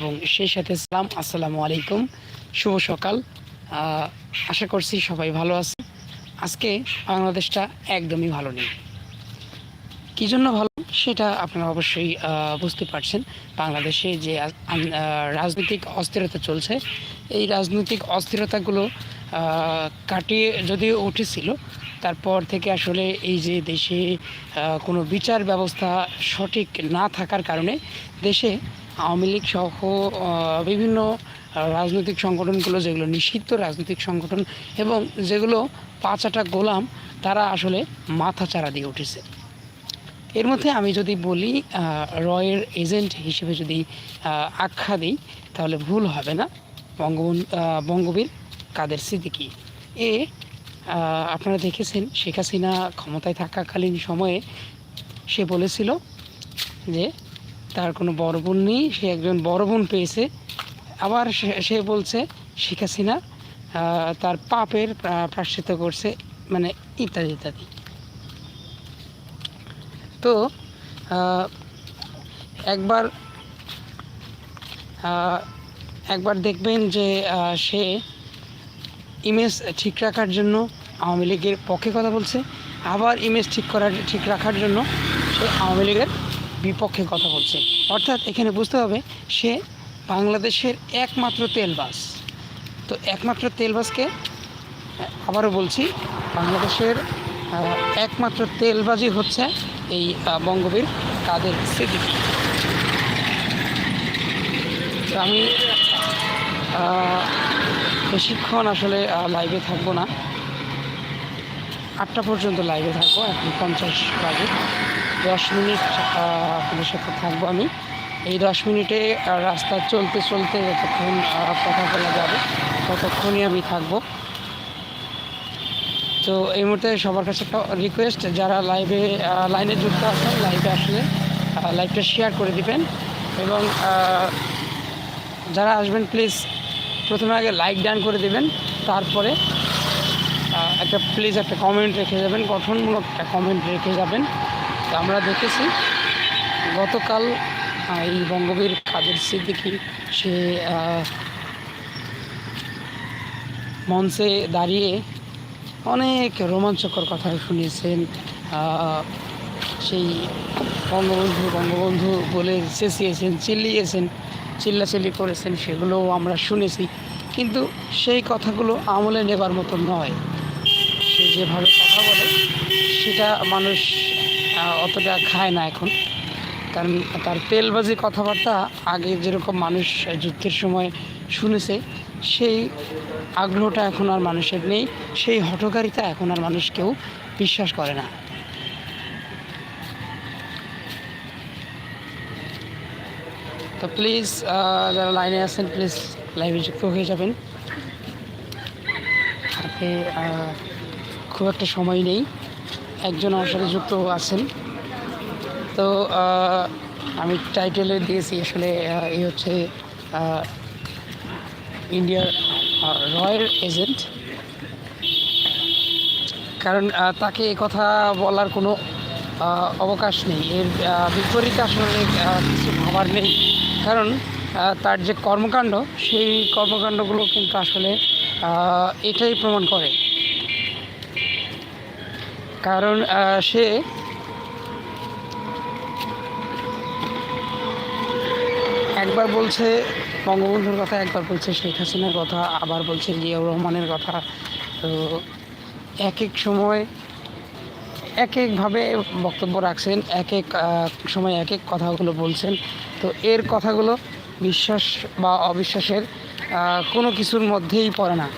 এবং সেই সাথে সালাম, আসসালামু আলাইকুম। শুভ সকাল। আশা করছি সবাই ভালো আছে। আজকে বাংলাদেশটা একদমই ভালো নেই। কী জন্য ভালো? সেটা আপনারা অবশ্যই বুঝতে পারছেন। বাংলাদেশে যে রাজনৈতিক অস্থিরতা চলছে, এই রাজনৈতিক অস্থিরতাগুলো কাটিয়ে যদিও উঠেছিল, তারপর থেকে আসলে এই যে দেশে কোনো বিচার ব্যবস্থা সঠিক না থাকার কারণে দেশে আওয়ামী লীগ সহ বিভিন্ন রাজনৈতিক সংগঠনগুলো, যেগুলো নিষিদ্ধ রাজনৈতিক সংগঠন এবং যেগুলো পাঁচাটা গোলাম, তারা আসলে মাথা চারা দিয়ে উঠেছে। এর মধ্যে আমি যদি বলি রয়ের এজেন্ট হিসেবে যদি আখ্যা দিই, তাহলে ভুল হবে না। বঙ্গবন্ধু বঙ্গবীর কাদের সিদ্দিকী? এ আপনারা দেখেছেন, শেখ হাসিনা ক্ষমতায় থাকাকালীন সময়ে সে বলেছিল যে তার কোনো বড় বোন নেই, সে একজন বড় বোন পেয়েছে। আবার সে- বলছে, শেখ হাসিনা তার পাপের প্রা- প্রাশ্চিত করছে মানে ইত্যাদি ইত্যাদি। তো একবার একবার দেখবেন যে সে ইমেজ ঠিক রাখার জন্য আওয়ামী লীগের পক্ষে কথা বলছে। আবার ইমেজ ঠিক করার, ঠিক রাখার জন্য সে আওয়ামী লীগের বিপক্ষে কথা বলছে। অর্থাৎ এখানে বুঝতে হবে, সে বাংলাদেশের একমাত্র তেলবাস। তো একমাত্র তেলবাসকে, আবারও বলছি, বাংলাদেশের একমাত্র তেলবাজি হচ্ছে এই বঙ্গবীর কাদের সিদ্দিকী। তো আমি বেশিক্ষণ আসলে লাইভে থাকব না। আটটা পর্যন্ত লাইভে থাকব, এখন পঞ্চাশ বাজে। দশ মিনিট আহ, আপনাদের সাথে থাকব আমি। এই দশ মিনিটে রাস্তা চলতে চলতে যতক্ষণ কথা বলা যাবে ততক্ষণই আমি থাকব। তো এই মুহূর্তে সবার কাছে একটা রিকোয়েস্ট যারা লাইভে লাইনে যুক্ত আছেন লাইভে আসলে লাইভটা শেয়ার করে দিবেন। এবং যারা আসবেন প্লিজ প্রথমে আগে লাইক ডান করে দিবেন তারপরে একটা প্লিজ একটা কমেন্ট রেখে যাবেন গঠনমূলক একটা কমেন্ট রেখে যাবেন। আমরা দেখেছি। গতকাল এই বঙ্গবীর কাদের সিদ্দিকী সে মঞ্চে দাঁড়িয়ে অনেক রোমাঞ্চকর কথা শুনিয়েছেন। সেই বঙ্গবন্ধু বঙ্গবন্ধু বলে চেঁচিয়েছেন, চিল্লিয়েছেন, চিল্লাচিল্লি করেছেন, সেগুলোও আমরা শুনেছি। কিন্তু সেই কথাগুলো আমলে নেবার মতো নয়। সে যেভাবে কথা বলে, সেটা মানুষ অতটা খায় না এখন। কারণ তার তেলবাজি কথাবার্তা আগে যেরকম মানুষ যুদ্ধের সময় শুনেছে, সেই আগ্রহটা এখন আর মানুষের নেই, সেই হঠকারিতা এখন আর মানুষ কেউ বিশ্বাস করে না। তো প্লিজ যারা লাইনে আছেন প্লিজ লাইভে যুক্ত হয়ে যাবেন। খুব একটা সময় নেই। একজন আমার সাথে যুক্ত আছেন। তো আমি টাইটেলে দিয়েছি আসলে এই হচ্ছে ইন্ডিয়ার রয়্যাল এজেন্ট কারণ তাকে কথা বলার কোনো অবকাশ নেই। এর বিপরীতে আসলে কিছু ভাবার নেই। কারণ তার যে কর্মকাণ্ড, সেই কর্মকাণ্ডগুলো কিন্তু আসলে এটাই প্রমাণ করে। কারণ সে একবার বলছে, বঙ্গবন্ধুর কথা একবার বলছে, শেখ হাসিনার কথা, আবার বলছে জিয়াউর রহমানের কথা। তো এক এক সময় এক একভাবে বক্তব্য রাখছেন, এক এক সময় এক এক কথাগুলো বলছেন। তো এর কথাগুলো বিশ্বাস বা অবিশ্বাসের কোনো কিছুর মধ্যেই পড়ে না।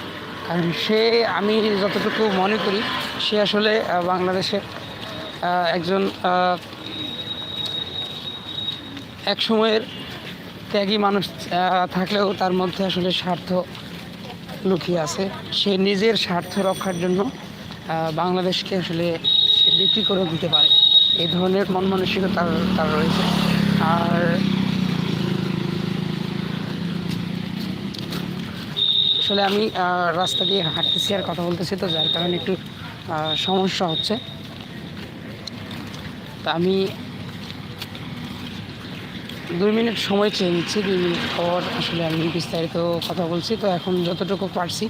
সে, আমি যতটুকু মনে করি, সে আসলে বাংলাদেশের একজন এক সময়ের ত্যাগী মানুষ থাকলেও তার মধ্যে আসলে স্বার্থ লুকিয়ে আছে। সে নিজের স্বার্থ রক্ষার জন্য বাংলাদেশকে আসলে সে বিক্রি করে দিতে পারে। এই ধরনের মন মানসিকতা তার তার রয়েছে। আর আসলে আমি রাস্তা দিয়ে হাঁটতেছি আর কথা বলতেছি তো, যার কারণে একটু সমস্যা হচ্ছে। তা আমি দুই মিনিট সময় চেয়ে নিচ্ছি, দুই মিনিট পর আসলে আমি বিস্তারিত কথা বলছি। তো এখন যতটুকু পারছি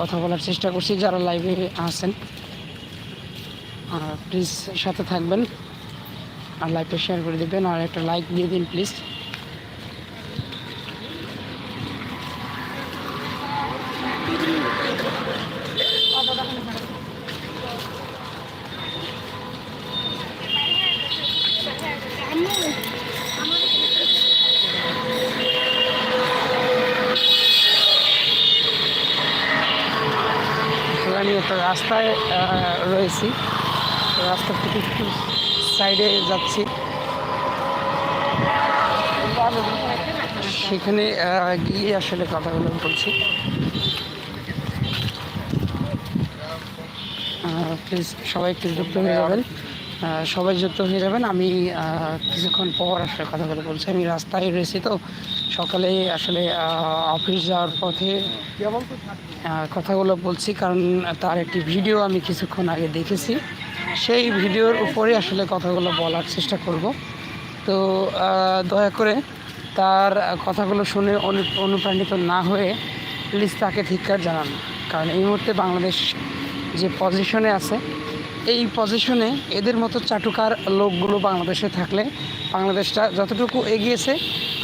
কথা বলার চেষ্টা করছি, যারা লাইভে আসেন প্লিজ সাথে থাকবেন আর লাইভটা শেয়ার করে দেবেন, আর একটা লাইক দিয়ে দিন প্লিজ রাস্তায় রয়েছি। রাস্তা থেকে একটু সাইডে যাচ্ছি। সেখানে গিয়ে আসলে কথাগুলো বলছি। প্লিজ সবাই একটু যুক্ত হয়ে যাবেন। সবাই যুক্ত হয়ে যাবেন। আমি কিছুক্ষণ পর আসলে কথাগুলো বলছি। আমি রাস্তায় রয়েছি তো, সকালে আসলে অফিস যাওয়ার পথে কথাগুলো বলছি। কারণ তার একটি ভিডিও আমি কিছুক্ষণ আগে দেখেছি। সেই ভিডিওর উপরে আসলে কথাগুলো বলার চেষ্টা করব। তো দয়া করে তার কথাগুলো শুনে অনু- অনুপ্রাণিত না হয়ে প্লিজ তাকে ধিক্কার জানান। কারণ এই মুহূর্তে বাংলাদেশ যে পজিশনে আছে, এই পজিশনে এদের মতো চাটুকার লোকগুলো বাংলাদেশে থাকলে বাংলাদেশটা যতটুকু এগিয়েছে,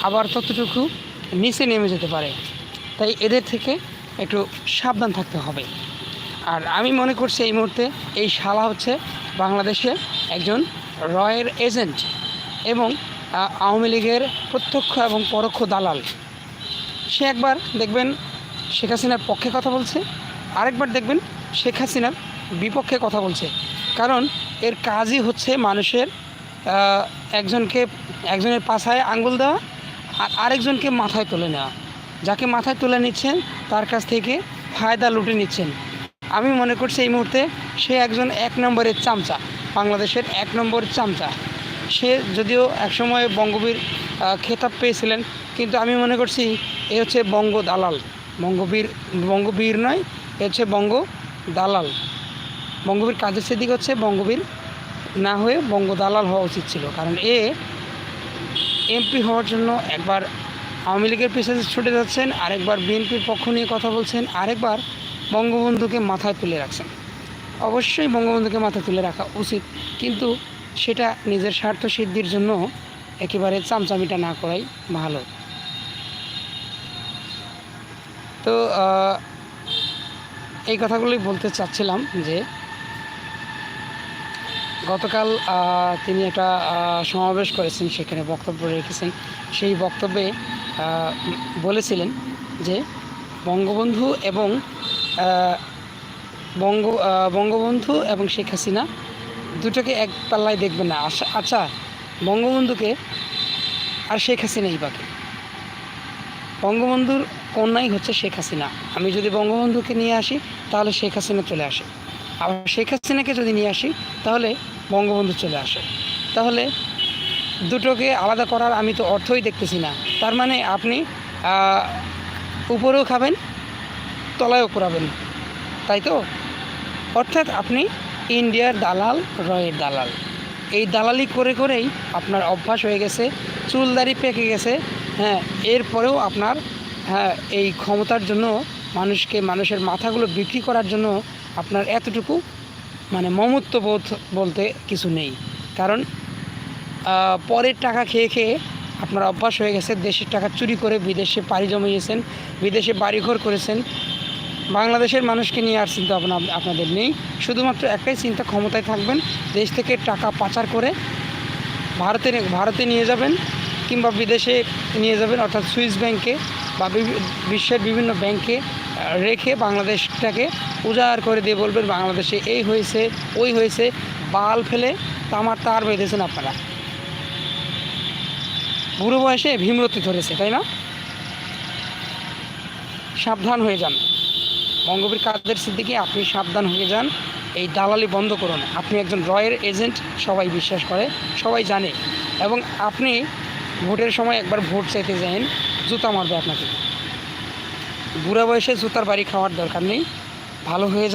আবার ততটুকু নিচে নেমে যেতে পারে। তাই এদের থেকে একটু সাবধান থাকতে হবে। আর আমি মনে করছি এই মুহূর্তে এই শালা হচ্ছে বাংলাদেশে একজন রয়ের এজেন্ট এবং আওয়ামী লীগের প্রত্যক্ষ এবং পরোক্ষ দালাল। সে একবার দেখবেন শেখ হাসিনার পক্ষে কথা বলছে, আরেকবার দেখবেন শেখ হাসিনার বিপক্ষে কথা বলছে। কারণ এর কাজই হচ্ছে মানুষের একজনকে, একজনের পাছায় আঙ্গুল দেওয়া আর আরেকজনকে মাথায় তুলে নেওয়া। যাকে মাথায় তুলে নিচ্ছেন, তার কাছ থেকে ফায়দা লুটে নিচ্ছেন। আমি মনে করছি এই মুহূর্তে সে একজন এক নম্বরের চামচা, বাংলাদেশের এক নম্বর চামচা। সে যদিও একসময় বঙ্গবীর খেতাব পেয়েছিলেন, কিন্তু আমি মনে করছি এ হচ্ছে বঙ্গ দালাল। বঙ্গবীর বঙ্গবীর নয়, এ হচ্ছে বঙ্গ দালাল। বঙ্গবীর কাজের সেদিক হচ্ছে বঙ্গবীর না হয়ে বঙ্গ দালাল হওয়া উচিত ছিল। কারণ এ এমপি হওয়ার জন্য একবার আওয়ামী লীগের পিছনে ছুটে যাচ্ছেন, আরেকবার বিএনপির পক্ষ নিয়ে কথা বলছেন, আরেকবার বঙ্গবন্ধুকে মাথায় তুলে রাখছেন। অবশ্যই বঙ্গবন্ধুকে মাথায় তুলে রাখা উচিত, কিন্তু সেটা নিজের স্বার্থ সিদ্ধির জন্য একেবারে চামচামিটা না করাই ভালো। তো এই কথাগুলোই বলতে চাচ্ছিলাম যে গতকাল তিনি একটা সমাবেশ করেছেন, সেখানে বক্তব্য রেখেছেন। সেই বক্তব্যে বলেছিলেন যে বঙ্গবন্ধু এবং বঙ্গ বঙ্গবন্ধু এবং শেখ হাসিনা দুটোকে এক পাল্লায় দেখবেন না। আচ্ছা বঙ্গবন্ধুকে আর শেখ হাসিনাই বাকি। বঙ্গবন্ধুর কন্যাই হচ্ছে শেখ হাসিনা। আমি যদি বঙ্গবন্ধুকে নিয়ে আসি, তাহলে শেখ হাসিনা চলে আসে। আবার শেখ হাসিনাকে যদি নিয়ে আসি, তাহলে বঙ্গবন্ধু চলে আসে। তাহলে দুটোকে আলাদা করার আমি তো অর্থই দেখতেছি না। তার মানে আপনি উপরেও খাবেন, তলায়ও করাবেন। তাই তো? অর্থাৎ আপনি ইন্ডিয়ার দালাল, রয়ের দালাল। এই দালালি করে করেই আপনার অভ্যাস হয়ে গেছে চুলদারি পেকে গেছে হ্যাঁ এরপরেও আপনার হ্যাঁ এই ক্ষমতার জন্য মানুষকে, মানুষের মাথাগুলো বিক্রি করার জন্য আপনার এতটুকু মানে মমত্ববোধ বলতে কিছু নেই। কারণ পরের টাকা খেয়ে খেয়ে আপনার অভ্যাস হয়ে গেছে, দেশের টাকা চুরি করে বিদেশে পাড়ি জমিয়েছেন, বিদেশে বাড়িঘর করেছেন। বাংলাদেশের মানুষকে নিয়ে আর চিন্তা ভাবনা আপনাদের নেই। শুধুমাত্র একটাই চিন্তা, ক্ষমতায় থাকবেন, দেশ থেকে টাকা পাচার করে ভারতে ভারতে নিয়ে যাবেন কিংবা বিদেশে নিয়ে যাবেন, অর্থাৎ সুইস ব্যাংকে বা বিশ্বের বিভিন্ন ব্যাংকে রেখে বাংলাদেশটাকে উজাড় করে দিয়ে বলবেন, বাংলাদেশে এই হয়েছে, ওই হয়েছে, বাল ফেলে তামার তার বেঁধেছেন আপনারা। বুড়ো বয়সে ভীমরতি ধরেছে, তাই না? সাবধান হয়ে যান। বঙ্গবীর কাদের সিদ্দিকি, আপনি সাবধান হয়ে যান, এই দালালি বন্ধ করুন। আপনি একজন রয়ের এজেন্ট, সবাই বিশ্বাস করে, সবাই জানে। এবং আপনি ভোটের সময় একবার ভোট চাইতে যান জুতা মারবে আপনাকে। বুড়া বয়সে জুতার বাড়ি খাওয়ার দরকার নেই। ভালো হয়ে